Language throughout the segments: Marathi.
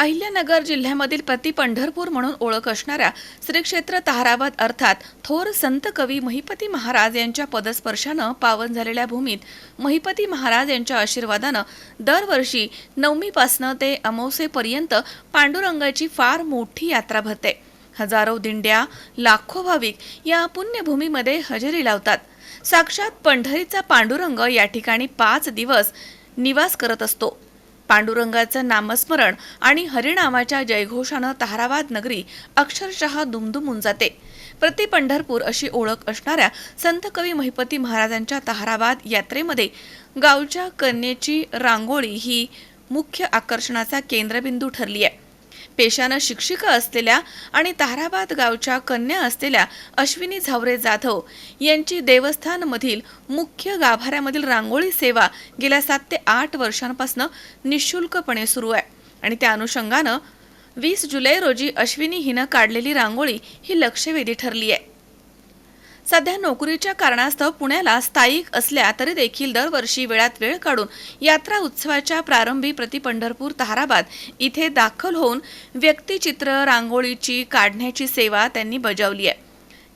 अहिल्यानगर जिल्ह्यामधील प्रति पंढरपूर म्हणून ओळख असणाऱ्या श्री क्षेत्र ताहराबाद अर्थात थोर संत कवी महिपती महाराज यांच्या पदस्पर्शानं पावन झालेल्या भूमीत महिपती महाराज यांच्या आशीर्वादानं दरवर्षी नवमीपासनं ते अमावसेपर्यंत पांडुरंगाची फार मोठी यात्रा भरते. हजारो दिंड्या लाखो भाविक या पुण्यभूमीमध्ये हजेरी लावतात. साक्षात पंढरीचा पांडुरंग या ठिकाणी पाच दिवस निवास करत असतो. पांडुरंगाचं नामस्मरण आणि हरिनामाच्या जयघोषानं ताहराबाद नगरी अक्षरशः दुमदुमून जाते. प्रति पंढरपूर अशी ओळख असणाऱ्या संत कवी महिपती महाराजांच्या ताहराबाद यात्रेमध्ये गावच्या कन्येची रांगोळी ही मुख्य आकर्षणाचा केंद्रबिंदू ठरली आहे. पेशानं शिक्षिका असलेल्या आणि ताराबाद गावच्या कन्या असलेल्या अश्विनी झावरे जाधव यांची देवस्थानमधील मुख्य गाभाऱ्यामधील रांगोळी सेवा गेल्या सात ते आठ वर्षांपासून निशुल्कपणे सुरू आहे. आणि त्या अनुषंगानं वीस जुलै रोजी अश्विनी हिनं काढलेली रांगोळी ही लक्षवेधी ठरली आहे. सध्या नोकरीच्या कारणास्तव पुण्याला स्थायिक असल्या तरी देखील दरवर्षी वेळात वेळ काढून यात्रा उत्सवाच्या प्रारंभी प्रति पंढरपूर ताराबाद इथे दाखल होऊन व्यक्तिचित्र रांगोळीची काढण्याची सेवा त्यांनी बजावली आहे.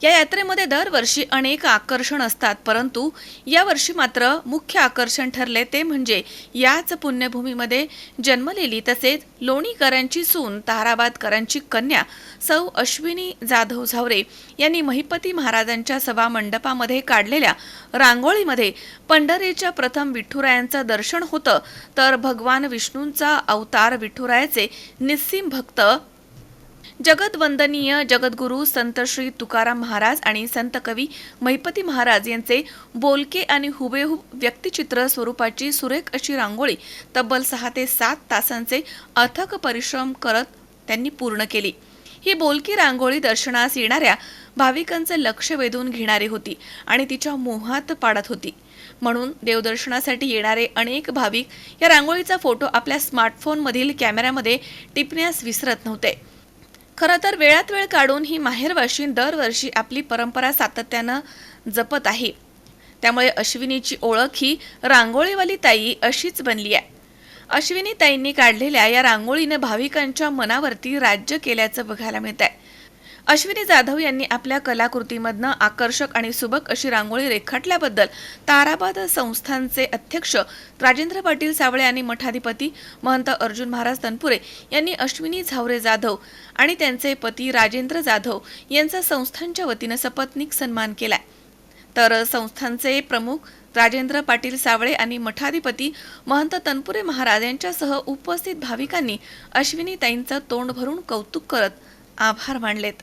या यात्रेमध्ये दरवर्षी अनेक आकर्षण असतात परंतु यावर्षी मात्र मुख्य आकर्षण ठरले ते म्हणजे याच पुण्यभूमीमध्ये जन्मलेली तसेच लोणीकरांची सून ताराबादकरांची कन्या सौ अश्विनी जाधव झावरे यांनी महिपती महाराजांच्या सभा मंडपामध्ये काढलेल्या रांगोळीमध्ये पंढरीच्या प्रथम विठुरायांचं दर्शन होतं तर भगवान विष्णूंचा अवतार विठुरायाचे निस्सीम भक्त जगदवंदनीय जगद्गुरू संत श्री तुकाराम महाराज आणि संत कवी महिपती महाराज यांचे बोलके आणि हुबेहूब व्यक्तिचित्र स्वरूपाची सुरेख अशी रांगोळी तब्बल सहा ते सात तासांचे अथक परिश्रम करत त्यांनी पूर्ण केली. ही बोलकी रांगोळी दर्शनास येणाऱ्या भाविकांचं लक्ष वेधून घेणारी होती आणि तिच्या मोहात पाडत होती. म्हणून देवदर्शनासाठी येणारे अनेक भाविक या रांगोळीचा फोटो आपल्या स्मार्टफोनमधील कॅमेऱ्यामध्ये टिपण्यास विसरत नव्हते. खरं तर वेळात वेळ काढून ही माहेरवाशीन दरवर्षी आपली परंपरा सातत्यानं जपत आहे. त्यामुळे अश्विनीची ओळख ही रांगोळीवाली ताई अशीच बनली आहे. अश्विनी ताईंनी काढलेल्या या रांगोळीने भाविकांच्या मनावरती राज्य केल्याचं बघायला मिळत आहे अश्विनी जाधव यांनी आपल्या कलाकृतीमधनं आकर्षक आणि सुबक अशी रांगोळी रेखाटल्याबद्दल ताराबाद संस्थानचे अध्यक्ष राजेंद्र पाटील सावळे आणि मठाधिपती महंत अर्जुन महाराज तनपुरे यांनी अश्विनी झावरे जाधव आणि त्यांचे पती राजेंद्र जाधव यांचा संस्थानच्या वतीनं सपत्नीक सन्मान केलाय. तर संस्थानचे प्रमुख राजेंद्र पाटील सावळे आणि मठाधिपती महंत तनपुरे महाराज यांच्यासह उपस्थित भाविकांनी अश्विनी ताईंचं तोंड भरून कौतुक करत आभार मानलेत.